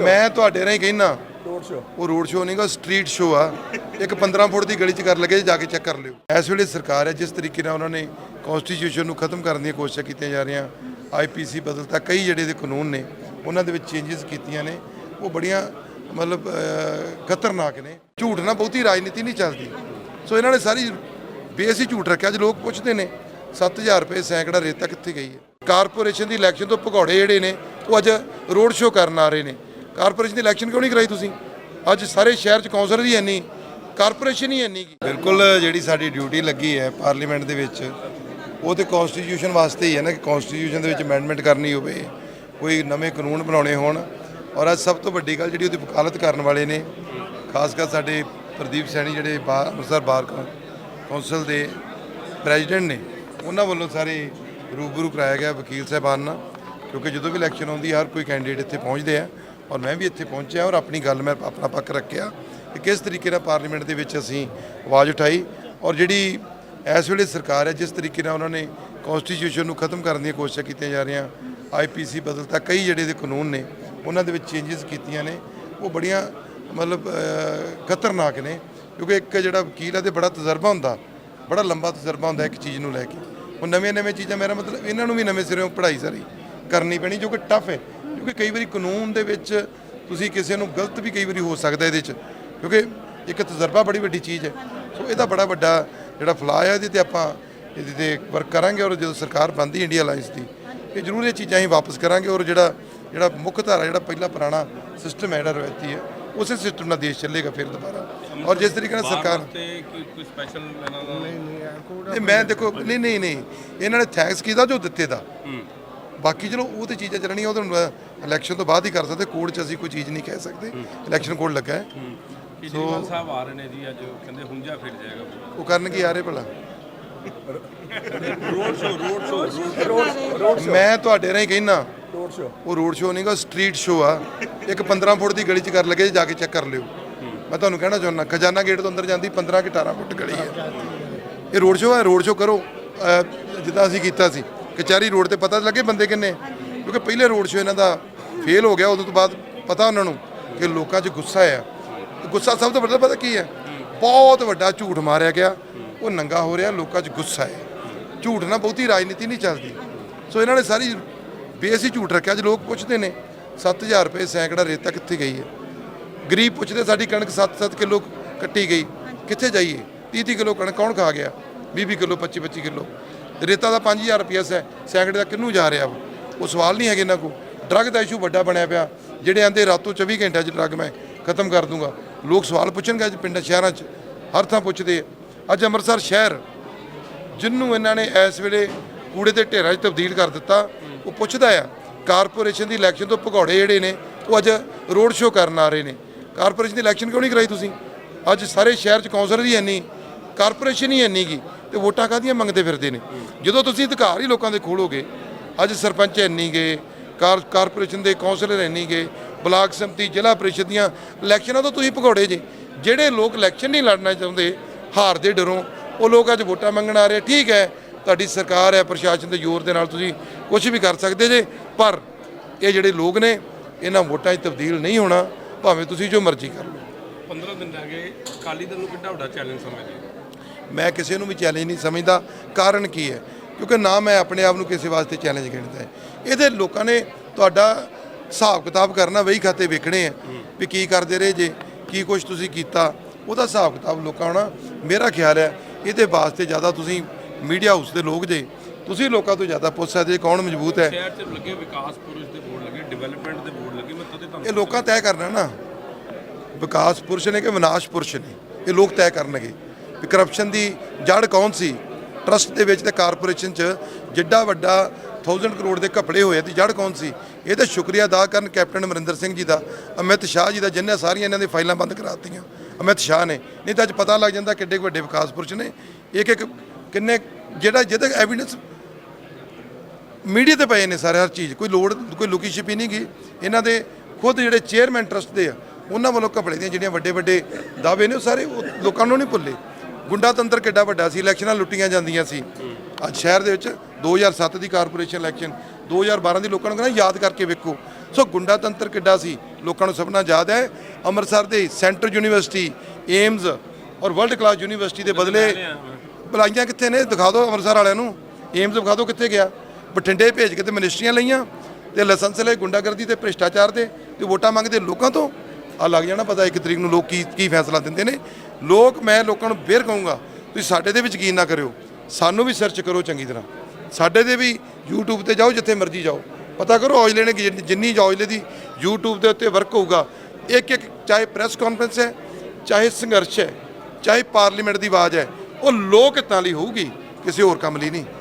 ਮੈਂ ਤੁਹਾਡੇ ਰਾਹੀਂ ਕਹਿਣਾ ਰੋਡ ਸ਼ੋ ਉਹ ਰੋਡ ਸ਼ੋਅ ਨਹੀਂਗਾ ਸਟਰੀਟ ਸ਼ੋਅ ਆ। ਇੱਕ 15 ਫੁੱਟ ਦੀ ਗਲੀ 'ਚ ਕਰ ਲਗੇ ਜਾ ਕੇ ਚੈੱਕ ਕਰ ਲਿਓ। ਇਸ ਵੇਲੇ ਸਰਕਾਰ ਹੈ ਜਿਸ ਤਰੀਕੇ ਨਾਲ ਉਹਨਾਂ ਨੇ ਕਨਸਟੀਟਿਊਸ਼ਨ ਨੂੰ ਖਤਮ ਕਰਨ ਦੀਆਂ ਕੋਸ਼ਿਸ਼ਾਂ ਕੀਤੀਆਂ ਜਾ ਰਹੀਆਂ ਆਈਪੀਸੀ ਬਦਲਤਾ ਕਈ ਜਿਹੜੇ ਦੇ ਕਾਨੂੰਨ ਨੇ ਉਹਨਾਂ ਦੇ ਵਿੱਚ ਚੇਂਜਸ ਕੀਤੀਆਂ ਨੇ ਉਹ ਬੜੀਆਂ ਮਤਲਬ ਖਤਰਨਾਕ ਨੇ। ਝੂਠ ਨਾਲ ਬਹੁਤੀ ਰਾਜਨੀਤੀ ਨਹੀਂ ਚੱਲਦੀ। ਸੋ ਇਹਨਾਂ ਨੇ ਸਾਰੀ ਬੇਸ ਹੀ ਝੂਠ ਰੱਖਿਆ ਅੱਜ ਲੋਕ ਪੁੱਛਦੇ ਨੇ 7000 ਰੁਪਏ ਸੈਂਕੜਾ ਰੇਤਾ ਕਿੱਥੇ ਗਈ ਹੈ? ਕਾਰਪੋਰੇਸ਼ਨ ਦੀ ਇਲੈਕਸ਼ਨ ਤੋਂ ਭਗੌੜੇ ਜਿਹੜੇ ਨੇ ਉਹ ਅੱਜ ਰੋਡ ਸ਼ੋਅ ਕਰਨ ਆ ਰਹੇ ਨੇ। ਕਾਰਪੋਰੇਸ਼ਨ ਦੀ ਇਲੈਕਸ਼ਨ ਕਿਉਂ ਨਹੀਂ ਕਰਾਈ ਤੁਸੀਂ? ਅੱਜ ਸਾਰੇ ਸ਼ਹਿਰ 'ਚ ਕੌਂਸਲਰ ਹੀ ਇੰਨੀ, ਕਾਰਪੋਰੇਸ਼ਨ ਹੀ ਇੰਨੀ ਬਿਲਕੁਲ ਜਿਹੜੀ ਸਾਡੀ ਡਿਊਟੀ ਲੱਗੀ ਹੈ ਪਾਰਲੀਮੈਂਟ ਦੇ ਵਿੱਚ, ਉਹ ਤੇ ਕਨਸਟੀਟਿਊਸ਼ਨ ਵਾਸਤੇ ਹੀ ਹੈ ਨਾ ਕਿ ਕਨਸਟੀਟਿਊਸ਼ਨ ਦੇ ਵਿੱਚ ਅਮੈਂਡਮੈਂਟ ਕਰਨੀ ਹੋਵੇ, ਕੋਈ ਨਵੇਂ ਕਾਨੂੰਨ ਬਣਾਉਣੇ ਹੋਣ। ਔਰ ਅੱਜ ਸਭ ਤੋਂ ਵੱਡੀ ਗੱਲ ਜਿਹੜੀ ਉਹਦੀ ਵਕਾਲਤ ਕਰਨ ਵਾਲੇ ਨੇ, ਖਾਸ ਕਰ ਸਾਡੇ ਪ੍ਰਦੀਪ ਸੈਣੀ ਜਿਹੜੇ ਬਾਰ ਅੰਮ੍ਰਿਤਸਰ ਬਾਰ ਕੌਂ- ਕੌਂਸਲ ਦੇ ਪ੍ਰੈਜ਼ੀਡੈਂਟ ਨੇ, ਉਹਨਾਂ ਵੱਲੋਂ ਸਾਰੇ ਰੂਬਰੂ ਕਰਾਇਆ ਗਿਆ ਵਕੀਲ ਸਾਹਿਬਾਨ ਨਾਲ, ਕਿਉਂਕਿ ਜਦੋਂ ਵੀ ਇਲੈਕਸ਼ਨ ਆਉਂਦੀ, ਹਰ ਕੋਈ ਕੈਂਡੀਡੇਟ ਇੱਥੇ ਪਹੁੰਚਦੇ ਆ। ਔਰ ਮੈਂ ਵੀ ਇੱਥੇ ਪਹੁੰਚਿਆ ਔਰ ਆਪਣੀ ਗੱਲ ਮੈਂ ਆਪਣਾ ਪੱਕ ਰੱਖਿਆ ਕਿ ਕਿਸ ਤਰੀਕੇ ਨਾਲ ਪਾਰਲੀਮੈਂਟ ਦੇ ਵਿੱਚ ਅਸੀਂ ਆਵਾਜ਼ ਉਠਾਈ ਔਰ ਜਿਹੜੀ ਇਸ ਵੇਲੇ ਸਰਕਾਰ ਹੈ, ਜਿਸ ਤਰੀਕੇ ਨਾਲ ਉਹਨਾਂ ਨੇ ਕਨਸਟੀਟਿਊਸ਼ਨ ਨੂੰ ਖਤਮ ਕਰਨ ਦੀਆਂ ਕੋਸ਼ਿਸ਼ਾਂ ਕੀਤੀਆਂ ਜਾ ਰਹੀਆਂ ਆਈਪੀਸੀ ਬਦਲਤਾ, ਕਈ ਜਿਹੜੇ ਦੇ ਕਾਨੂੰਨ ਨੇ, ਉਹਨਾਂ ਦੇ ਵਿੱਚ ਚੇਂਜਸ ਕੀਤੀਆਂ ਨੇ, ਉਹ ਬੜੀਆਂ ਮਤਲਬ ਖਤਰਨਾਕ ਨੇ, ਕਿਉਂਕਿ ਇੱਕ ਜਿਹੜਾ ਵਕੀਲ ਹੈ ਤੇ ਬੜਾ ਤਜਰਬਾ ਹੁੰਦਾ, ਬੜਾ ਲੰਬਾ ਤਜਰਬਾ ਹੁੰਦਾ ਇੱਕ ਚੀਜ਼ ਨੂੰ ਲੈ ਕੇ। ਉਹ ਨਵੇਂ ਨਵੇਂ ਚੀਜ਼ਾਂ, ਮੇਰਾ ਮਤਲਬ ਇਹਨਾਂ ਨੂੰ ਵੀ ਨਵੇਂ ਸਿਰੋਂ ਪੜ੍ਹਾਈ ਸਾਰੀ ਕਰਨੀ ਪੈਣੀ, ਜੋ ਕਿ ਟਫ ਹੈ। ਕਿਉਂਕਿ ਕਈ ਵਾਰੀ ਕਾਨੂੰਨ ਦੇ ਵਿੱਚ ਤੁਸੀਂ ਕਿਸੇ ਨੂੰ ਗਲਤ ਵੀ ਕਈ ਵਾਰੀ ਹੋ ਸਕਦਾ ਇਹਦੇ 'ਚ। ਕਿਉਂਕਿ ਇੱਕ ਤਜਰਬਾ ਬੜੀ ਵੱਡੀ ਚੀਜ਼ ਹੈ। ਸੋ ਇਹਦਾ ਬੜਾ ਵੱਡਾ ਜਿਹੜਾ ਫਲਾ ਹੈ ਇਹਦੇ ਤੇ ਆਪਾਂ ਇਹਦੇ ਤੇ ਵਰਕ ਕਰਾਂਗੇ ਔਰ ਜਦੋਂ ਸਰਕਾਰ ਬਣਦੀ ਇੰਡੀਆ ਅਲਾਈਅੰਸ ਦੀ ਇਹ ਜ਼ਰੂਰ ਇਹ ਚੀਜ਼ਾਂ ਅਸੀਂ ਵਾਪਸ ਕਰਾਂਗੇ ਔਰ ਜਿਹੜਾ ਜਿਹੜਾ ਮੁੱਖ ਧਾਰਾ ਜਿਹੜਾ ਪਹਿਲਾ ਪੁਰਾਣਾ ਸਿਸਟਮ ਹੈ ਜਿਹੜਾ ਰਵਾਇਤੀ ਹੈ ਉਸੇ ਸਿਸਟਮ ਨਾਲ ਦੇਸ਼ ਚੱਲੇਗਾ ਫਿਰ ਦੁਬਾਰਾ। ਔਰ ਜਿਸ ਤਰੀਕੇ ਨਾਲ ਸਰਕਾਰ ਤੇ ਕੋਈ ਕੋਈ ਸਪੈਸ਼ਲ ਇਹਨਾਂ ਦਾ ਨਹੀਂ ਮੈਂ ਦੇਖੋ ਨਹੀਂ ਨਹੀਂ ਨਹੀਂ। ਇਹਨਾਂ ਨੇ ਥੈਂਕਸ ਕੀਤਾ ਜੋ ਦਿੱਤੇ ਦਾ? ਬਾਕੀ ਚਲੋ ਉਹ ਤੇ ਚੀਜ਼ਾਂ ਚੱਲਣੀਆਂ ਉਹ ਤਾਂ ਇਲੈਕਸ਼ਨ ਤੋਂ ਬਾਅਦ ਹੀ ਕਰ ਸਕਦੇ ਕੋਰਟ 'ਚ ਅਸੀਂ ਕੋਈ ਚੀਜ਼ ਨਹੀਂ ਕਹਿ ਸਕਦੇ। ਇਲੈਕਸ਼ਨ ਕੋਡ ਲੱਗਾ ਹੈ। ਕੇਜਰੀਵਾਲ ਸਾਹਿਬ ਆ ਰਹੇ ਨੇ ਜੀ ਅੱਜ ਕਹਿੰਦੇ ਹੁੰਜਾ ਫਿਰ ਜਾਏਗਾ। ਉਹ ਕਰਨ ਕੀ ਆ ਰਹੇ ਭਲਾ? Road show road show road ਮੈਂ ਤੁਹਾਡੇ ਰਾਹੀਂ ਕਹਿਣਾ ਰੋਡ ਸ਼ੋ ਉਹ ਰੋਡ ਸ਼ੋਅ ਨਹੀਂਗਾ ਸਟਰੀਟ ਸ਼ੋਅ ਆ। ਇੱਕ 15 ਫੁੱਟ ਦੀ ਗਲੀ 'ਚ ਕਰ ਲਗੇ ਜਾ ਕੇ ਚੈੱਕ ਕਰ ਲਿਓ। ਮੈਂ ਤੁਹਾਨੂੰ ਕਹਿਣਾ ਚਾਹੁੰਦਾ ਖਜ਼ਾਨਾ ਗੇਟ ਤੋਂ ਅੰਦਰ ਜਾਂਦੀ 15 ਕਿ 18 ਫੁੱਟ ਗਲੀ ਹੈ ਇਹ ਰੋਡ ਸ਼ੋਅ ਹੈ ਰੋਡ ਸ਼ੋਅ ਕਰੋ। ਜਿੱਦਾਂ ਅਸੀਂ ਕੀਤਾ ਸੀ। ਕਚਹਿਰੀ ਰੋਡ ਤੇ ਪਤਾ ਲੱਗੇ ਬੰਦੇ ਕਿੰਨੇ? ਕਿਉਂਕਿ ਪਹਿਲੇ ਰੋਡ ਸ਼ੋਅ ਇਹਨਾਂ ਦਾ ਫੇਲ ਹੋ ਗਿਆ, ਉਦੋਂ ਤੋਂ ਬਾਅਦ ਪਤਾ ਉਹਨਾਂ ਨੂੰ ਕਿ ਲੋਕਾਂ 'ਚ ਗੁੱਸਾ ਆ। ਗੁੱਸਾ ਸਭ ਤੋਂ ਵੱਡਾ ਪਤਾ ਕੀ ਹੈ ਬਹੁਤ ਵੱਡਾ ਝੂਠ ਮਾਰਿਆ ਗਿਆ। ਉਹ ਨੰਗਾ ਹੋ ਰਿਹਾ, ਲੋਕਾਂ 'ਚ ਗੁੱਸਾ ਹੈ। ਝੂਠ ਨਾਲ ਬਹੁਤੀ ਰਾਜਨੀਤੀ ਨਹੀਂ ਚੱਲਦੀ। ਸੋ ਇਹਨਾਂ ਨੇ ਸਾਰੀ ਬੇਸ ਹੀ ਝੂਠ ਰੱਖਿਆ। ਅੱਜ ਲੋਕ ਪੁੱਛਦੇ ਨੇ 7000 ਰੁਪਏ ਸੈਂਕੜਾ ਰੇਤਾ ਕਿੱਥੇ ਗਈ ਹੈ? ਗਰੀਬ ਪੁੱਛਦੇ, ਸਾਡੀ ਕਣਕ 7-7 ਕਿਲੋ ਕੱਟੀ ਗਈ। ਕਿੱਥੇ ਜਾਈਏ? 30-30 ਕਿਲੋ ਕਣਕ ਕੌਣ ਖਾ ਗਿਆ? 20-20 ਕਿਲੋ 25-25 ਕਿਲੋ। ਰੇਤਾ ਦਾ 5000 ਰੁਪਿਆ ਸੈ ਸੈਂਕੜੇ ਦਾ ਕਿੰਨੂੰ ਜਾ ਰਿਹਾ ਵਾ? ਉਹ ਸਵਾਲ ਨਹੀਂ ਹੈਗੇ ਇਹਨਾਂ ਕੋ ਡਰੱਗ ਦਾ ਇਸ਼ੂ ਵੱਡਾ ਬਣਿਆ ਪਿਆ। ਜਿਹੜੇ ਆਂਦੇ ਰਾਤੋਂ 24 ਘੰਟਿਆਂ 'ਚ ਡਰੱਗ ਮੈਂ ਖਤਮ ਕਰ ਦੂੰਗਾ। ਲੋਕ ਸਵਾਲ ਪੁੱਛਣਗੇ ਅੱਜ ਪਿੰਡਾਂ, ਸ਼ਹਿਰਾਂ 'ਚ। ਹਰ ਥਾਂ ਪੁੱਛਦੇ ਅੱਜ ਅੰਮ੍ਰਿਤਸਰ ਸ਼ਹਿਰ ਜਿੰਨੂੰ ਇਹਨਾਂ ਨੇ ਇਸ ਵੇਲੇ ਕੂੜੇ ਦੇ ਢੇਰਾਂ 'ਚ ਤਬਦੀਲ ਕਰ ਦਿੱਤਾ, ਉਹ ਪੁੱਛਦਾ ਆ, ਕਾਰਪੋਰੇਸ਼ਨ ਦੀ ਇਲੈਕਸ਼ਨ ਤੋਂ ਭਗੌੜੇ ਜਿਹੜੇ ਨੇ, ਉਹ ਅੱਜ ਰੋਡ ਸ਼ੋਅ ਕਰਨ ਆ ਰਹੇ ਨੇ। ਕਾਰਪੋਰੇਸ਼ਨ ਦੀ ਇਲੈਕਸ਼ਨ ਕਿਉਂ ਨਹੀਂ ਕਰਾਈ ਤੁਸੀਂ? ਅੱਜ ਸਾਰੇ ਸ਼ਹਿਰ 'ਚ ਕੌਂਸਲਰ ਹੀ ਇੰਨੀ ਕਾਰਪੋਰੇਸ਼ਨ ਹੀ ਇੰਨੀ ਗੀ। ਤੇ ਵੋਟਾਂ ਕਾਹਦੀਆਂ ਮੰਗਦੇ ਫਿਰਦੇ ਨੇ? ਜਦੋਂ ਤੁਸੀਂ ਅਧਿਕਾਰ ਹੀ ਲੋਕਾਂ ਦੇ ਖੋਲੋਗੇ ਅੱਜ ਸਰਪੰਚ ਇੰਨੀ ਗਏ ਕਾਰਪੋਰੇਸ਼ਨ ਦੇ ਕੌਂਸਲਰ ਇੰਨੀ ਗਏ ਬਲਾਕ ਸੰਮਤੀ, ਜ਼ਿਲ੍ਹਾ ਪ੍ਰੀਸ਼ਦ ਦੀਆਂ ਇਲੈਕਸ਼ਨਾਂ ਤੋਂ ਤੁਸੀਂ ਭਗੌੜੇ ਜੇ। ਜਿਹੜੇ ਲੋਕ ਇਲੈਕਸ਼ਨ ਨਹੀਂ ਲੜਨਾ ਚਾਹੁੰਦੇ, ਹਾਰ ਦੇ ਡਰੋਂ, ਉਹ ਲੋਕ ਅੱਜ ਵੋਟਾਂ ਮੰਗਣ ਆ ਰਹੇ ਠੀਕ ਹੈ, ਤੁਹਾਡੀ ਸਰਕਾਰ ਹੈ, ਪ੍ਰਸ਼ਾਸਨ ਦੇ ਜ਼ੋਰ ਦੇ ਨਾਲ ਤੁਸੀਂ ਕੁਝ ਵੀ ਕਰ ਸਕਦੇ ਜੇ, ਪਰ ਇਹ ਜਿਹੜੇ ਲੋਕ ਨੇ, ਇਹਨਾਂ ਵੋਟਾਂ 'ਚ ਤਬਦੀਲ ਨਹੀਂ ਹੋਣਾ, ਭਾਵੇਂ ਤੁਸੀਂ ਜੋ ਮਰਜ਼ੀ ਕਰ ਲਓ। 15 ਦਿਨ ਰਹਿ ਗਏ, ਅਕਾਲੀ ਦਲ ਨੂੰ ਕਿੰਨਾ ਵੱਡਾ ਚੈਲੰਜ ਸਮਝਦੇ ਮੈਂ ਕਿਸੇ ਨੂੰ ਵੀ ਚੈਲੰਜ ਨਹੀਂ ਸਮਝਦਾ। ਕਾਰਨ ਕੀ ਹੈ? ਕਿਉਂਕਿ ਨਾ ਮੈਂ ਆਪਣੇ ਆਪ ਨੂੰ ਕਿਸੇ ਵਾਸਤੇ ਚੈਲੰਜ ਗਿਣਦਾ। ਇਹਦੇ ਲੋਕਾਂ ਨੇ ਤੁਹਾਡਾ ਹਿਸਾਬ ਕਿਤਾਬ ਕਰਨਾ ਵਹੀ ਖਾਤੇ ਵੇਖਣੇ ਆ ਵੀ ਕੀ ਕਰਦੇ ਰਹੇ ਜੇ ਕੀ ਕੁਝ ਤੁਸੀਂ ਕੀਤਾ। ਉਹਦਾ ਹਿਸਾਬ ਕਿਤਾਬ ਲੋਕਾਂ ਹੋਣਾ ਮੇਰਾ ਖਿਆਲ ਹੈ ਇਹਦੇ ਵਾਸਤੇ ਜ਼ਿਆਦਾ ਤੁਸੀਂ ਮੀਡੀਆ ਹਾਊਸ ਦੇ ਲੋਕ ਜੇ ਤੁਸੀਂ ਲੋਕਾਂ ਤੋਂ ਜ਼ਿਆਦਾ ਪੁੱਛ ਸਕਦੇ ਜੇ ਕੌਣ ਮਜ਼ਬੂਤ ਹੈ। ਸ਼ਹਿਰ 'ਚ ਲੱਗੇ ਵਿਕਾਸ ਪੁਰਸ਼ ਦੇ ਬੋਰਡ ਲੱਗੇ ਡਿਵੈਲਪਮੈਂਟ ਦੇ ਬੋਰਡ ਲੱਗੇ ਮੈਂ ਤਦੇ ਤੁਹਾਨੂੰ ਇਹ ਲੋਕਾਂ ਤੈਅ ਕਰਨਾ ਨਾ। ਵਿਕਾਸ ਪੁਰਸ਼ ਨੇ ਕਿ ਵਿਨਾਸ਼ ਪੁਰਸ਼ ਨੇ? ਇਹ ਲੋਕ ਤੈਅ ਕਰਨਗੇ। ਵੀ ਕਰਪਸ਼ਨ ਦੀ ਜੜ ਕੌਣ ਸੀ? ਟਰਸਟ ਦੇ ਵਿੱਚ ਤੇ ਕਾਰਪੋਰੇਸ਼ਨ 'ਚ ਜਿੱਡਾ ਵੱਡਾ 1000 ਕਰੋੜ ਦੇ ਘਪਲੇ ਹੋਏ ਦੀ ਜੜ ਕੌਣ ਸੀ? ਇਹ ਤਾਂ ਸ਼ੁਕਰੀਆ ਅਦਾ ਕਰਨ ਕੈਪਟਨ ਅਮਰਿੰਦਰ ਸਿੰਘ ਜੀ ਦਾ, ਅਮਿਤ ਸ਼ਾਹ ਜੀ ਦਾ ਜਿਨ੍ਹਾਂ ਸਾਰੀਆਂ ਇਹਨਾਂ ਦੇ ਫਾਈਲਾਂ ਬੰਦ ਕਰਾਤੀਆਂ। ਅਮਿਤ ਸ਼ਾਹ ਨੇ। ਨਹੀਂ ਤਾਂ ਅੱਜ ਪਤਾ ਲੱਗ ਜਾਂਦਾ ਕਿੱਡੇ ਵੱਡੇ ਵਿਕਾਸ ਪੁਰਸ਼ ਨੇ। ਇੱਕ ਇੱਕ ਕਿੰਨੇ ਜਿਹੜਾ ਜਿਹਦਾ ਐਵੀਡੈਂਸ ਮੀਡੀਆ ਤੇ ਪਏ ਨੇ ਸਾਰੇ, ਹਰ ਚੀਜ਼। ਕੋਈ ਲੋੜ, ਕੋਈ ਲੁਕੀ ਛਿਪੀ ਨਹੀਂ ਗਈ ਇਹਨਾਂ ਦੇ ਖੁਦ ਜਿਹੜੇ ਚੇਅਰਮੈਨ ਟਰਸਟ ਦੇ ਆ, ਉਹਨਾਂ ਵੱਲੋਂ ਘਪਲੇ ਦੀਆਂ ਜਿਹੜੀਆਂ ਵੱਡੇ ਵੱਡੇ ਦਾਅਵੇ ਨੇ, ਉਹ ਸਾਰੇ ਉਹ ਲੋਕਾਂ ਨੂੰ ਨਹੀਂ ਭੁੱਲੇ। ਗੁੰਡਾ ਤੰਤਰ ਕਿੱਡਾ ਵੱਡਾ ਸੀ, ਇਲੈਕਸ਼ਨਾਂ ਲੁੱਟੀਆਂ ਜਾਂਦੀਆਂ ਸੀ। ਅੱਜ ਸ਼ਹਿਰ ਦੇ ਵਿੱਚ 2007 ਦੀ ਕਾਰਪੋਰੇਸ਼ਨ ਇਲੈਕਸ਼ਨ 2012 ਦੀ ਲੋਕਾਂ ਨੂੰ ਕਹਿੰਦਾ ਯਾਦ ਕਰਕੇ ਵੇਖੋ। ਸੋ ਗੁੰਡਾ ਤੰਤਰ ਕਿੱਡਾ ਸੀ, ਲੋਕਾਂ ਨੂੰ ਸਭ ਨਾਲ ਯਾਦ ਹੈ। ਅੰਮ੍ਰਿਤਸਰ ਦੇ ਸੈਂਟਰ ਯੂਨੀਵਰਸਿਟੀ, ਏਮਜ਼ ਔਰ ਵਰਲਡ ਕਲਾਸ ਯੂਨੀਵਰਸਿਟੀ ਦੇ ਬਦਲੇ ਬੁਲਾਈਆਂ ਕਿੱਥੇ ਨੇ? ਦਿਖਾ ਦਿਓ ਅੰਮ੍ਰਿਤਸਰ ਵਾਲਿਆਂ ਨੂੰ। ਏਮਜ਼ ਦਿਖਾ ਦਿਓ ਕਿੱਥੇ ਗਿਆ। ਬਠਿੰਡੇ ਭੇਜ ਕੇ ਤੇ ਮਿਨਿਸਟਰੀਆਂ ਲਈਆਂ ਤੇ ਲਾਇਸੈਂਸ ਲਈ ਗੁੰਡਾਗਰਦੀ ਤੇ ਭ੍ਰਿਸ਼ਟਾਚਾਰ ਦੇ ਤੇ ਵੋਟਾਂ ਮੰਗਦੇ ਲੋਕਾਂ ਤੋਂ। ਆ ਲੱਗ ਜਾਣਾ ਪਤਾ ਇੱਕ ਤਰੀਕ ਨੂੰ ਲੋਕ ਕੀ ਕੀ ਫੈਸਲਾ ਦਿੰਦੇ ਨੇ। ਲੋਕ ਮੈਂ ਲੋਕਾਂ ਨੂੰ ਫੇਰ ਕਹੂੰਗਾ, ਤੁਸੀਂ ਸਾਡੇ ਤੇ ਵੀ ਯਕੀਨ ਨਾ ਕਰਿਓ। ਸਾਨੂੰ ਵੀ ਸਰਚ ਕਰੋ ਚੰਗੀ ਤਰ੍ਹਾਂ। ਸਾਡੇ ਦੇ ਵੀ YouTube ਤੇ ਜਾਓ, ਜਿੱਥੇ ਮਰਜ਼ੀ ਜਾਓ। ਪਤਾ ਕਰੋ, ਔਜਲੇ ਨੇ ਜਿੰਨੀ- ਜਿੰਨੀ ਔਜਲੇ ਦੀ YouTube ਦੇ ਉੱਤੇ ਵਰਕ ਹੋਊਗਾ ਇੱਕ ਇੱਕ ਚਾਹੇ ਪ੍ਰੈਸ ਕਾਨਫਰੰਸ ਹੈ, ਚਾਹੇ ਸੰਘਰਸ਼ ਹੈ, ਚਾਹੇ ਪਾਰਲੀਮੈਂਟ ਦੀ ਆਵਾਜ਼ ਹੈ, ਉਹ ਲੋਕ ਹਿੱਤਾਂ ਲਈ ਹੋਊਗੀ, ਕਿਸੇ ਹੋਰ ਕੰਮ ਲਈ ਨਹੀਂ।